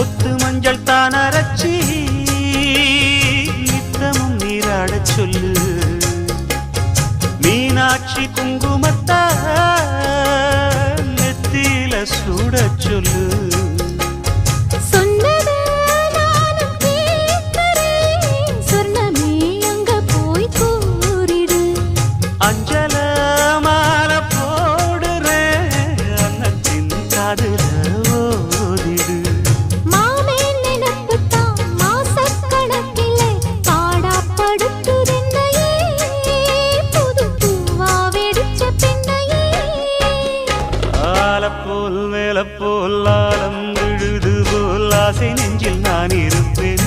கொத்து மஞ்சள் தான் அரைச்சி நித்தமும் நீராடச் சொல்லு. மீனாட்சி குங்குமத்தா நெத்தியில சூடச் சொல்லு. ஆலப்போல் நிலப்போல் ஆலம் விழுது போல் ஆசை நெஞ்சில் நான் இருப்பேன்.